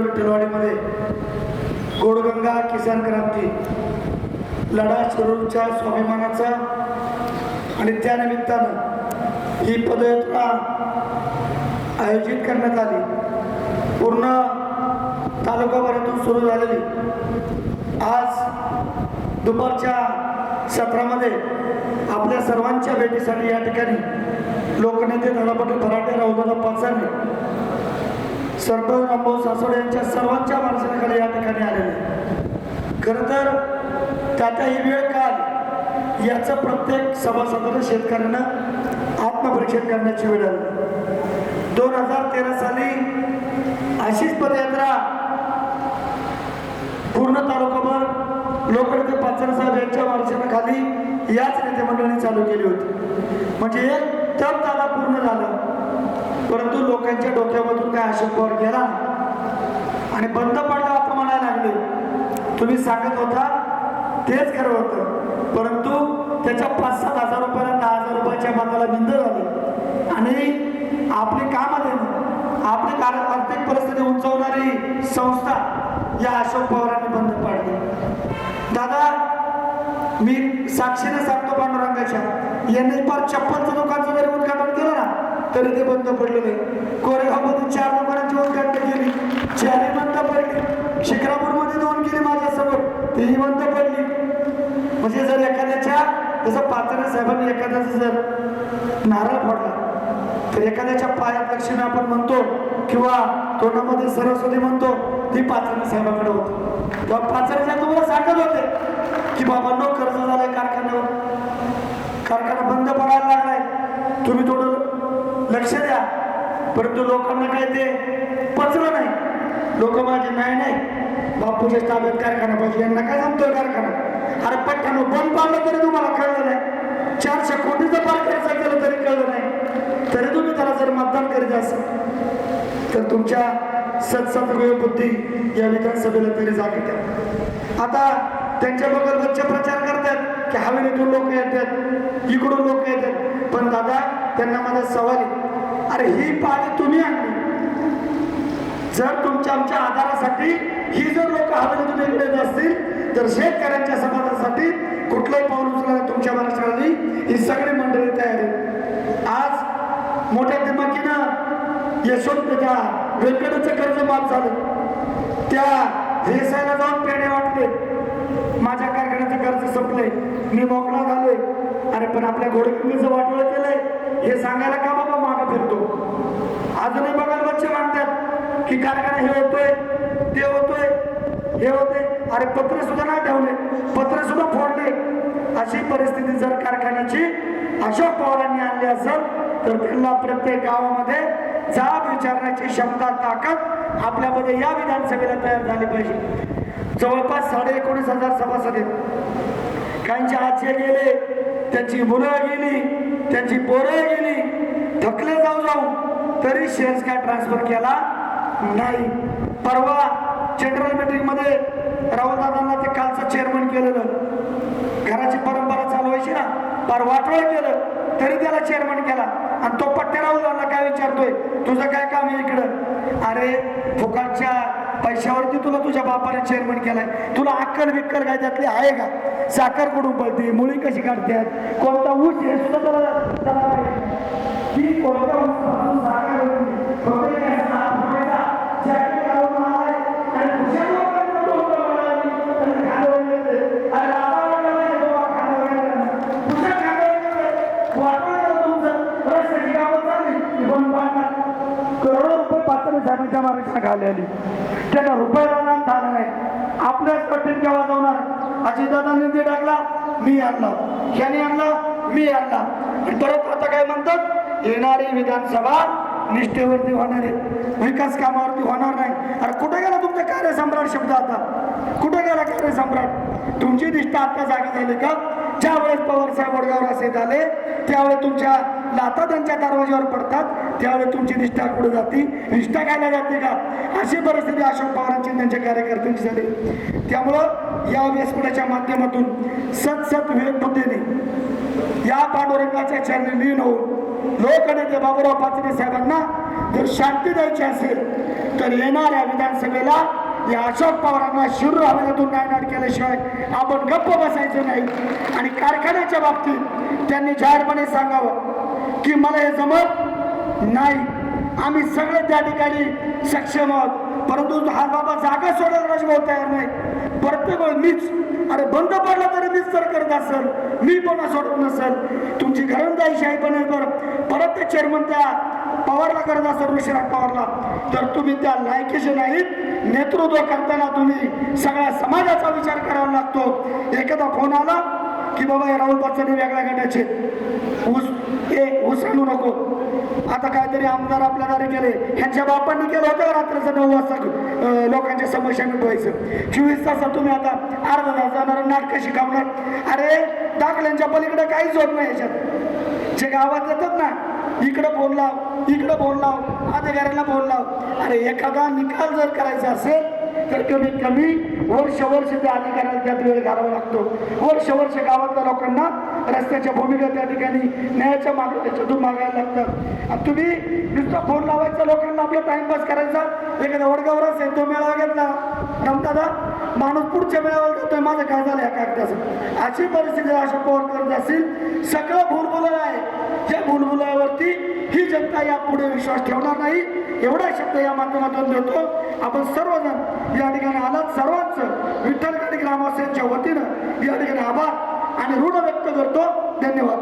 विठ्ठलवाडीमध्ये गोडगंगा किसान क्रांती. लढा शिरूरच्या स्वाभिमानाचा आणि त्यानिमित्तानं ही पदयात्रा आयोजित करण्यात आली. पूर्ण तालुकाभरातून सुरू झालेली. आज दुपारच्या सत्रामध्ये आपल्या सर्वांच्या भेटीसाठी या ठिकाणी लोकनेते धडापटी फराटे राहुदादा पाचारणे सरदार रामभाऊ सासवडे यांच्या सर्वांच्या माणसांकडे या ठिकाणी आलेले. खरं तर त्याचा ही वेळ काल याचं प्रत्येक सभासदानं शेतकऱ्यांना आत्मपरीक्षण करण्याची वेळ आली. दोन हजार तेरा साली अशीच पदयात्रा पूर्ण तालुकाभर लोकनेते पाचन साहेब यांच्या मार्गदर्शनाखाली याच नेते मंडळींनी चालू केली होती. म्हणजे एक तर दादा पूर्ण झालं. परंतु लोकांच्या डोक्यामधून काय अशोक पवार गेला? आणि बंद पडला असं म्हणायला लागले. तुम्ही सांगत होता तेच खरं होतं. परंतु त्याच्या पाच सात हजार रुपयाला दहा हजार रुपयाच्या मताला बिंद झाली. आणि आपली कामं देणं आपली कार आर्थिक परिस्थिती उंचवणारी संस्था या अशोक पवारांनी बंद पाडली. दादा मी साक्षीने सांगतो पांडुरंगाच्या यांनी फार चप्पलचं दुकानचं जरी उद्घाटन तरी ते बंद पडलं नाही. कोरेगावमध्ये चार दुकानांची उद्घाटन केली. चारही बंद पडली. शिक्रापूरमध्ये दोन केली माझ्यासमोर तेही बंद पडली. म्हणजे जर एखाद्याच्या जसं पाचण्या साहेबांनी एखाद्याचा जर नारळ फोडला तर एखाद्याच्या पायात लक्ष्मी आपण म्हणतो किंवा तोंडामध्ये सरस्वती म्हणतो ती पाचण्या साहेबांकडे होती. तेव्हा साहेब तुम्हाला सांगत होते की बाबांनो कर्ज झालंय कारखान्यावर. कारखाना बंद पडायला लागलाय. तुम्ही थोडं लक्ष द्या. परंतु लोकांना काय ते पचलं नाही. लोक माझे नाही नाही. बापूच्या ताब्यात कारखाना पाहिजे. यांना काय जमतोय कारखाना? अरे पट्ट्यानं बंद पाडलं तरी तुम्हाला कळलं नाही. चारशे कोटीचा पार खर्च केलं तरी कळलं नाही. तरी तुम्ही त्याला जर मतदान करीत असाल तर तुमच्या सत्सद्गुय बुद्धी या विधानसभेला तरी जागे द्या आता त्यांच्या बगलवरचे प्रचार करतात की हवेलीतून लोक येतात इकडून लोक येतात. पण दादा त्यांना माझा सवाल आहे. अरे ही पाळी तुम्ही आणली. जर तुमच्या आमच्या आधारासाठी ही जर लोक हवेलीतून इकडे येत असतील तर शेतकऱ्यांच्या समाजासाठी कुठलंही पाऊल उचलायला तुमच्या महाराष्ट्राने ही सगळी मंडळी तयार आहे आज मोठ्या दिमाकीनं यशवंत त्या व्यंकटाचं कर्ज माफ झालं. त्या भेसायला जाऊन पेढे वाटले. माझ्या कारखान्याचं कर्ज संपलंय मी मोकळा झालोय. अरे पण आपल्या घोडकिल्लीचं वाटोळ केलंय. हे सांगायला का फिरतो अजूनही बघा बच्चे मानतात की कारखाना हे होतोय ते होतोय हे होते अरे पत्र सुद्धा नाही ठेवले. पत्र सुद्धा फोडले. अशी परिस्थिती जर कारखान्याची अशोक पवारांनी आणली असेल तर त्यांना प्रत्येक गावामध्ये जाब विचारण्याची क्षमता ताकद आपल्यामध्ये या विधानसभेला तयार झाली पाहिजे. जवळपास साडे एकोणीस हजार सभासद. आहेत काहींचे आजचे गेले त्यांची मुलं गेली त्यांची पोरं गेली थकले जाऊ जाऊ तरी शेअर्स काय ट्रान्सफर केला नाही. परवा जनरल मिटिंगमध्ये राहुलदादांना ते कालचं चेअरमन केलेलं. घराची परंपरा चालवायची ना परवा वाटोळ केलं तरी त्याला चेअरमन केला. आणि तो पट्टे राहुलदादांना काय विचारतोय? तुझं काय काम आहे इकडं? अरे फुकाटच्या पैशावरती तुला तुझ्या बापाने चेअरमन केलाय. तुला अक्कल बिक्कल काय त्यातली आहे का? साखर कुठून पळते? मुळी कशी काढतात कोणता ऊस हे सुद्धा त्याला त्याला की कोणत्या ऊसापासून साखर होती फक्त एक हात आलाय आणि हुशार लोकांना आणि अरे बाबा तुमचं. रस्त्याची कामं चालली, पाडणार. करोडो रुपये पात्र साहेबांच्या महाराष्ट्रात खाली आली. त्यांना रुपयाला नाम नाही. आपल्याच कठीण केव्हा जाणार? अजितदादांनी निधी टाकला मी आणला. ह्याने आणला मी आणला. परत आता काय म्हणतात? येणारी विधानसभा निष्ठेवरती होणार आहे. विकास कामावरती होणार नाही. अरे कुठे गेला तुमचा कार्यसम्राट शब्द आता? कुठे गेला कार्यसम्राट? तुमची निष्ठा आता जागी झाली का? ज्यावेळेस पवार साहेब वडगाव असे झाले त्यावेळेस तुमच्या लाता त्यांच्या दरवाज्यावर पडतात. त्यावेळेस तुमची निष्ठा कुठे जाते? निष्ठा खायला जाते का? अशी परिस्थिती अशोक पवारांची त्यांच्या कार्यकर्त्यांची झाली. त्यामुळं या व्यासपीठाच्या माध्यमातून सत सत विवेक बुद्धीने या पांडुरंगाच्या चरणी लीन होऊन लोकनेते बाबूराव पाचरे साहेबांना जर शांती द्यायची असेल तर येणाऱ्या विधानसभेला या अशोक पवारांना शिरूर हवेतून नायनाट केल्याशिवाय आपण गप्प बसायचं नाही. आणि कारखान्याच्या बाबतीत त्यांनी जाहीरपणे सांगावं की मला हे जमत नाही. आम्ही सगळे त्या ठिकाणी सक्षम आहोत. परंतु हा बाबा जागा सोडायला राजभाऊ तयार नाही. प्रत्येक वेळ मीच अरे बंद पडला तरी मीच तर करत असेल. मी पण सोडत नसेल. तुमची घरंदाईशाही पण परत ते चेअरमन त्या पवारला करत असेल ऋषीराज पवारला. तर तुम्ही त्या लायकीचे नाहीत. नेतृत्व करताना तुम्ही सगळ्या समाजाचा विचार करावा लागतो. एखादा फोन आला की बाबा हे राहुल बच्चन वेगळ्या गटाचे. ऊस ए उसळू आणू नको. आता काहीतरी आमदार आपल्या दारी केले ह्यांच्या बापांनी केलं होतं रात्रीचं नऊ वाजता लोकांच्या समस्या मिटवायचं? चोवीस तासात तुम्ही आता अर्धा तास जाणार नाटकं शिकवणार अरे दाखल्यांच्या पलीकडे काहीच होत नाही याच्यात. जे गावात येतात ना इकडं फोन लाव इकडं फोन लाव अधिकाऱ्यांना फोन लाव. अरे एखादा निकाल जर करायचा असेल तर कमीत कमी वर्ष वर्ष त्या अधिकाऱ्याला त्यात वेळ घालावा लागतो. वर्ष वर्ष गावातल्या लोकांना रस्त्याच्या भूमिका त्या ठिकाणी न्यायाच्या माग त्याच्यातून मागायला लागतात. आणि तुम्ही नुसतं फोन लावायचा लोकांना आपला टाइमपास करायचा. एखादा वडगावर असेल तो मेळावा घेतला. रमदादा माणूस पुढच्या मेळाव्याला जातोय. माझं काय झालं या कागदाचं? अशी परिस्थिती अशा पवार करत असेल सगळं भूलभुलं आहे. या भूलभुलावरती ही जनता यापुढे विश्वास ठेवणार नाही. एवढा शब्द या माध्यमातून देतो. आपण सर्वजण या ठिकाणी आलात. सर्वांचं विठ्ठलगड ग्रामवासियांच्या वतीनं या ठिकाणी आभार आणि ऋण व्यक्त करतो. धन्यवाद.